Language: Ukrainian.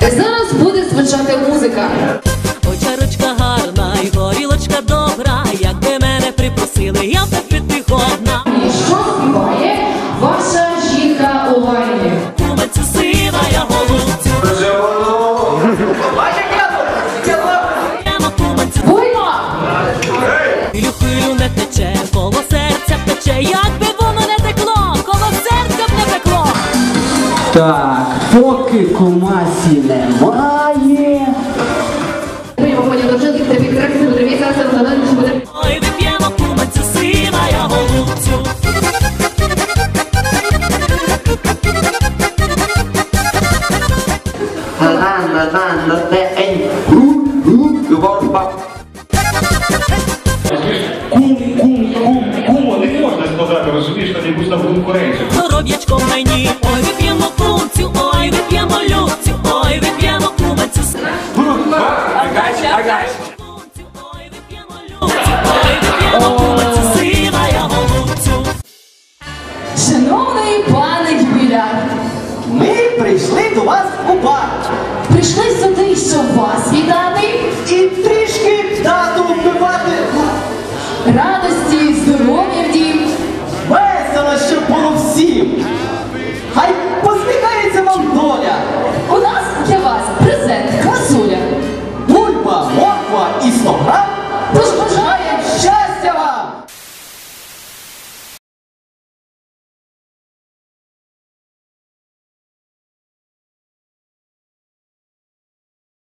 Зараз буде звучати музика. Ой, чарочка гарна, і горілочка добра. Якби мене припросили, я б так піти. І що співає ваша жінка у ванні? Кумицю сива, я голубцю. Буйно! Хилю, не тече, коло серця пече, якби воно не текло, коло серця б не текло. Так вгадати, що буде. Ой, вип'ємо кумацю, сина я голубцю. Кум, кум, кум, кума не можна сказати, розумієш, там якусь там конкуренцію. Здоров'ячко мені, ой, вип'ємо гуляти. Ми прийшли до вас у парк. Прийшли сюди, щоб вас вітати. І трішки тату вбивати. Ради